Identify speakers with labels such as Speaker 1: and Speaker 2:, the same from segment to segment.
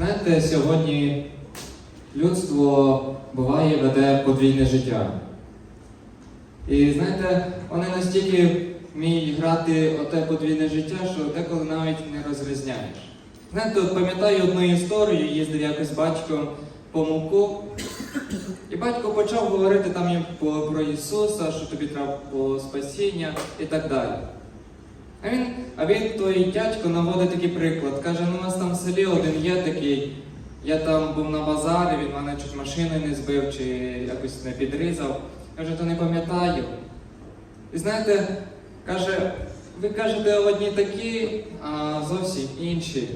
Speaker 1: Знаєте, сьогодні людство буває веде подвійне життя. І знаєте, вони настільки вміють грати оте подвійне життя, що деколи навіть не розрізняєш. Знаєте, пам'ятаю одну історію, їздив якось батько по муку, і батько почав говорити там про Ісуса, що тобі треба по спасіння і так далі. А він, а він той дядько наводить такий приклад. Каже, ну у нас там в селі один є такий. Я там був на базарі, він мене чуть машини не збив чи якось не підрізав. Каже, то не пам'ятаю. І знаєте, каже, ви кажете одні такі, а зовсім інші.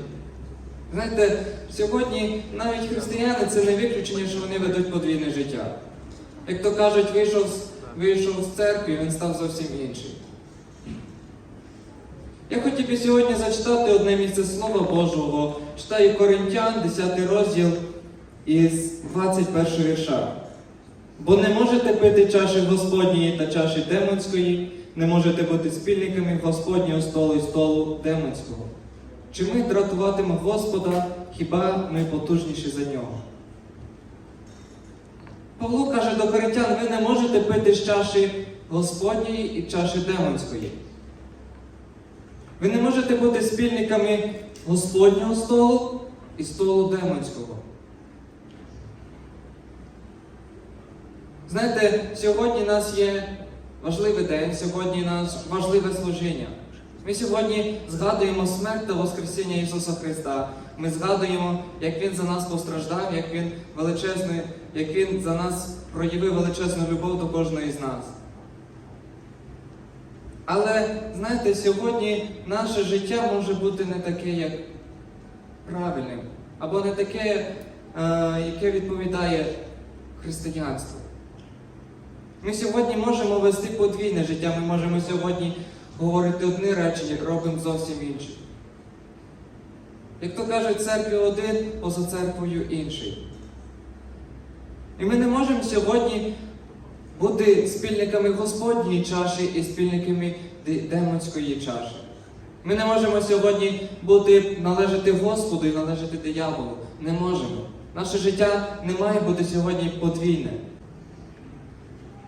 Speaker 1: Знаєте, сьогодні навіть християни це не виключення, що вони ведуть подвійне життя. Як то кажуть, вийшов, вийшов з церкви, він став зовсім інший. Я хотів би сьогодні зачитати одне місце Слова Божого. Читаю Коринтян, 10 розділ із 21 вірша. Бо не можете пити чаші Господньої та чаші демонської, не можете бути спільниками Господнього столу і столу демонського. Чи ми дратуватимо Господа, хіба ми потужніші за нього? Павло каже до коринтян, ви не можете пити з чаші Господньої і чаші демонської. Ви не можете бути спільниками Господнього столу і столу демонського. Знаєте, сьогодні у нас є важливий день, сьогодні у нас важливе служіння. Ми сьогодні згадуємо смерть та Воскресіння Ісуса Христа. Ми згадуємо, як Він за нас постраждав, як Він величезний, як Він за нас проявив величезну любов до кожної з нас. Але знаєте, сьогодні наше життя може бути не таке, як правильним, або не таке, е, яке відповідає християнству. Ми сьогодні можемо вести подвійне життя, ми можемо сьогодні говорити одні речі, як робимо зовсім інші. Як то кажуть, церкві один, поза церквою інший. І ми не можемо сьогодні бути спільниками Господньої чаші і спільниками демонської чаші. Ми не можемо сьогодні бути належати Господу і належати дияволу. Не можемо. Наше життя не має бути сьогодні подвійне.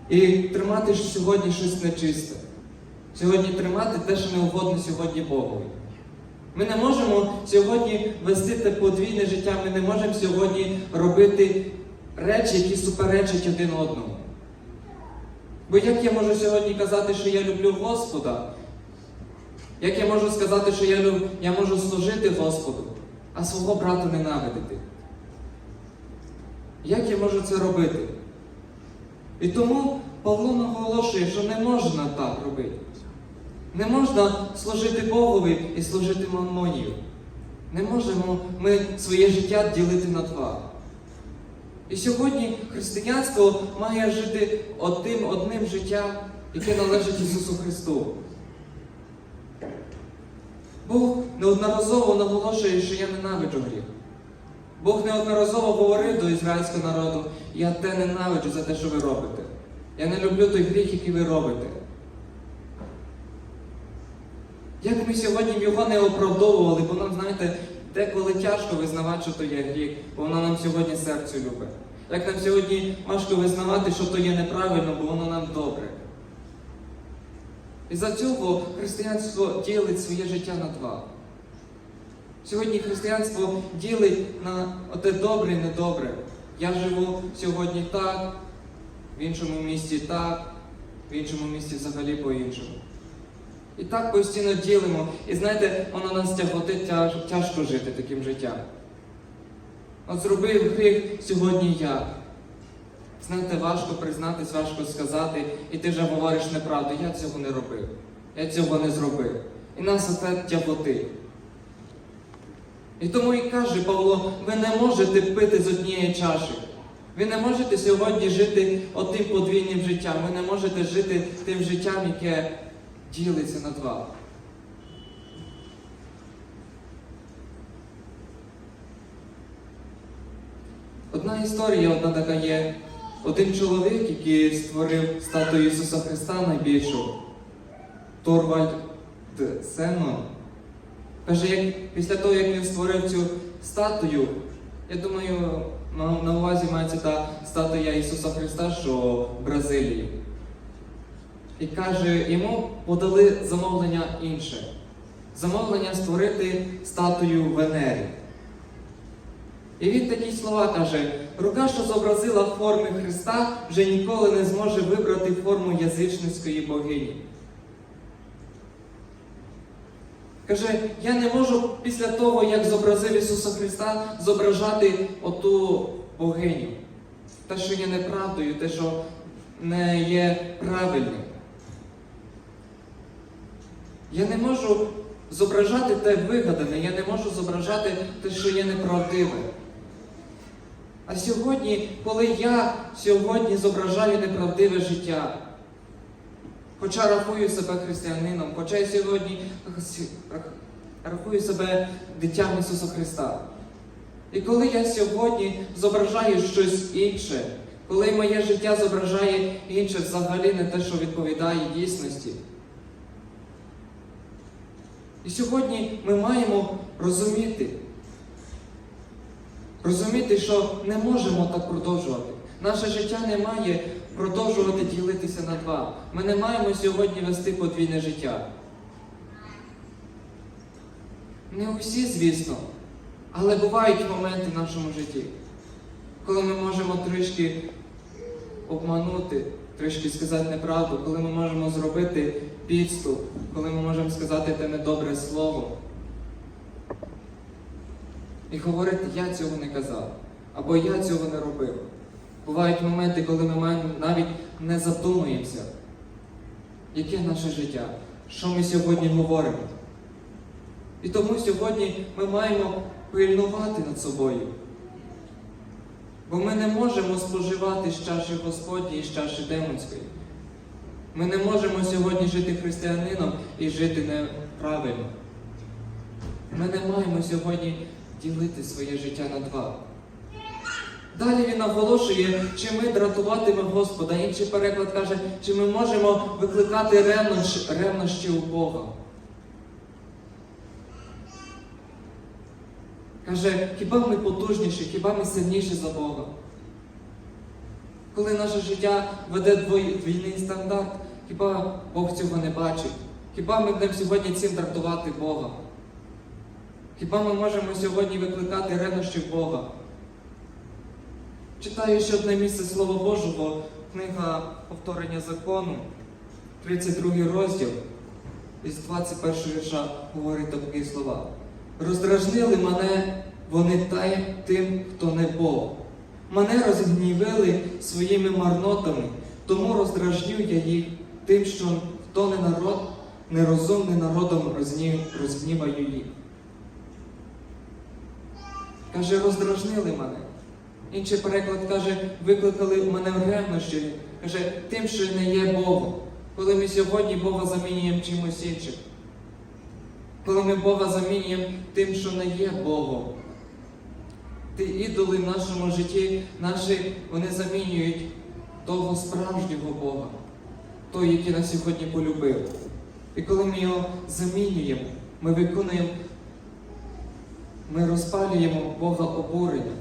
Speaker 1: І тримати сьогодні щось нечисте. Сьогодні тримати те, що не угодно сьогодні Богові. Ми не можемо сьогодні вести те подвійне життя, ми не можемо сьогодні робити речі, які суперечать один одному. Бо як я можу сьогодні казати, що я люблю Господа? Як я можу сказати, що я, люб... я можу служити Господу, а свого брата ненавидити? Як я можу це робити? І тому Павло наголошує, що не можна так робити. Не можна служити Богові і служити Мамонію. Не можемо ми своє життя ділити на два. І сьогодні християнство має жити одним одним життям, яке належить Ісусу Христу. Бог неодноразово наголошує, що я ненавиджу гріх. Бог неодноразово говорив до ізраїльського народу, я те ненавиджу за те, що ви робите. Я не люблю той гріх, який ви робите. Як ми сьогодні його не оправдовували, бо нам, знаєте, деколи тяжко визнавати, що то є гріх, бо воно нам сьогодні серцю любить. Як нам сьогодні важко визнавати, що то є неправильно, бо воно нам добре. І за цього християнство ділить своє життя на два. Сьогодні християнство ділить на оте добре і недобре. Я живу сьогодні так, в іншому місті так, в іншому місті взагалі по-іншому. І так постійно ділимо. І знаєте, воно нас тяготить тяж, тяжко жити таким життям. От зробив гріх сьогодні я. Знаєте, важко признатись, важко сказати, і ти вже говориш неправду. Я цього не робив. Я цього не зробив. І нас оце тяготить. І тому і каже Павло, ви не можете пити з однієї чаші. Ви не можете сьогодні жити отим подвійним життям. Ви не можете жити тим життям, яке ділиться на два. Одна історія, одна така є. Один чоловік, який створив статую Ісуса Христа найбільшу, Торвальд Сенон, каже, як після того, як він створив цю статую. Я думаю, на увазі мається та статуя Ісуса Христа, що в Бразилії. І каже, йому подали замовлення інше. Замовлення створити статую Венери. І він такі слова каже: рука, що зобразила форми Христа, вже ніколи не зможе вибрати форму язичницької богині. Каже, я не можу після того, як зобразив Ісуса Христа, зображати оту богиню. Те, що є неправдою, те, що не є правильним. Я не можу зображати те вигадане, я не можу зображати те, що є неправдиве. А сьогодні, коли я сьогодні зображаю неправдиве життя, хоча рахую себе християнином, хоча я сьогодні рахую себе дитям Ісуса Христа. І коли я сьогодні зображаю щось інше, коли моє життя зображає інше, взагалі не те, що відповідає дійсності. І сьогодні ми маємо розуміти, розуміти, що не можемо так продовжувати. Наше життя не має продовжувати ділитися на два. Ми не маємо сьогодні вести подвійне життя. Не усі, звісно, але бувають моменти в нашому житті, коли ми можемо трішки обманути, трішки сказати неправду, коли ми можемо зробити підступ, коли ми можемо сказати те недобре слово. І говорити, я цього не казав, або я цього не робив. Бувають моменти, коли ми навіть не задумуємося, яке наше життя, що ми сьогодні говоримо. І тому сьогодні ми маємо пильнувати над собою. Бо ми не можемо споживати з чаші Господньої і з чаші демонської. Ми не можемо сьогодні жити християнином і жити неправильно. Ми не маємо сьогодні ділити своє життя на два. Далі він наголошує, чи ми дратуватиме Господа. Інший переклад каже, чи ми можемо викликати ревнощі, ревнощі у Бога. Каже, хіба ми потужніші, хіба ми сильніші за Бога? Коли наше життя веде двійний стандарт, хіба Бог цього не бачить? Хіба ми будемо сьогодні цим дратувати Бога? Хіба ми можемо сьогодні викликати ревнощі Бога? Читаю ще одне місце Слова Божого, книга повторення закону, 32 розділ, із 21 вірша говорить такі слова. Роздражнили мене вони тим, хто не Бог. Мене розгнівили своїми марнотами, тому роздражню я їх тим, що хто не народ, нерозумний народом розгніваю їх. Каже, роздражнили мене. Інший переклад каже, викликали мене в ревнощі. Каже, тим, що не є Богом. Коли ми сьогодні Бога замінюємо чимось іншим. Коли ми Бога замінюємо тим, що не є Богом. Ті ідоли в нашому житті, наші, вони замінюють того справжнього Бога, той, який нас сьогодні полюбив. І коли ми його замінюємо, ми виконуємо, ми розпалюємо Бога обурення.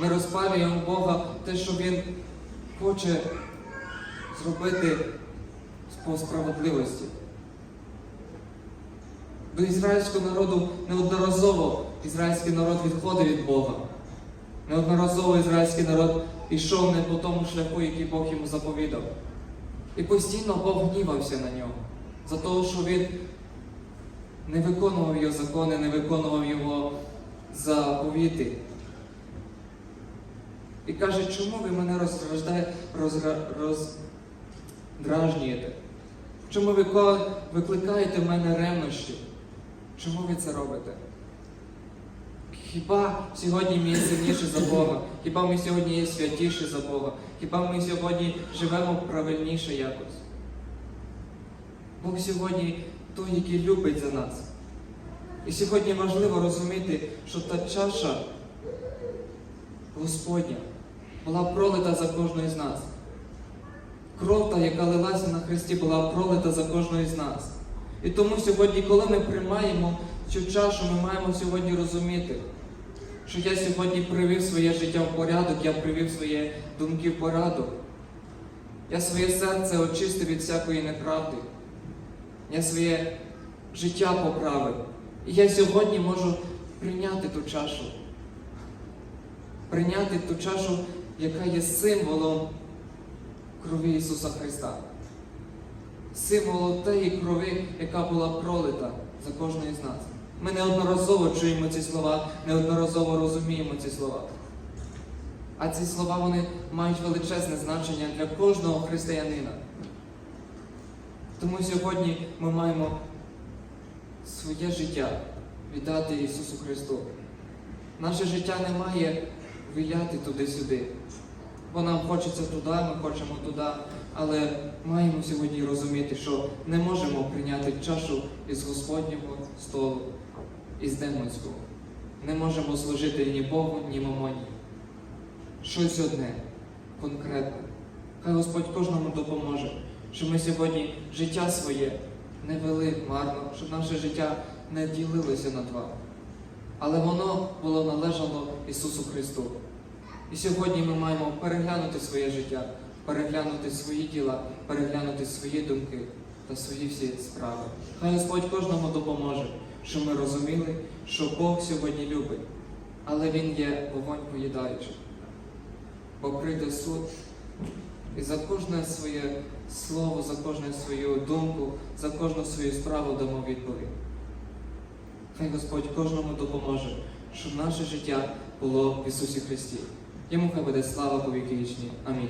Speaker 1: Ми розпалюємо Бога те, що Він хоче зробити по справедливості. До ізраїльського народу неодноразово ізраїльський народ відходив від Бога. Неодноразово ізраїльський народ йшов не по тому шляху, який Бог йому заповідав. І постійно Бог гнівався на нього за те, що він не виконував його закони, не виконував його заповіти. І каже, чому ви мене роздражнюєте? Чому ви викликаєте в мене ревнощі? Чому ви це робите? Хіба сьогодні ми є сильніші за Бога? Хіба ми сьогодні є святіші за Бога? Хіба ми сьогодні живемо правильніше якось? Бог сьогодні той, який любить за нас. І сьогодні важливо розуміти, що та чаша Господня була пролита за кожного з нас. Кров та, яка лилася на Христі, була пролита за кожного з нас. І тому сьогодні, коли ми приймаємо цю чашу, ми маємо сьогодні розуміти, що я сьогодні привів своє життя в порядок, я привів свої думки в порядок. Я своє серце очистив від всякої неправди. Я своє життя поправив. І я сьогодні можу прийняти ту чашу. Прийняти ту чашу, яка є символом крові Ісуса Христа. Символом тієї крові, яка була пролита за кожного з нас. Ми неодноразово чуємо ці слова, неодноразово розуміємо ці слова. А ці слова вони мають величезне значення для кожного християнина. Тому сьогодні ми маємо своє життя віддати Ісусу Христу. Наше життя не має виляти туди-сюди. Бо нам хочеться туди, ми хочемо туди, але маємо сьогодні розуміти, що не можемо прийняти чашу із Господнього столу, із демонського. Не можемо служити ні Богу, ні мамоні. Щось одне, конкретне. Хай Господь кожному допоможе, щоб ми сьогодні життя своє не вели марно, щоб наше життя не ділилося на два. Але воно було належало Ісусу Христу. І сьогодні ми маємо переглянути своє життя, переглянути свої діла, переглянути свої думки та свої всі справи. Хай Господь кожному допоможе, щоб ми розуміли, що Бог сьогодні любить, але Він є вогонь поїдаючий. Бо прийде суд, і за кожне своє слово, за кожну свою думку, за кожну свою справу дамо відповідь. Хай Господь кожному допоможе, щоб наше життя було в Ісусі Христі. Йому хай буде слава по віки вічні. Амінь.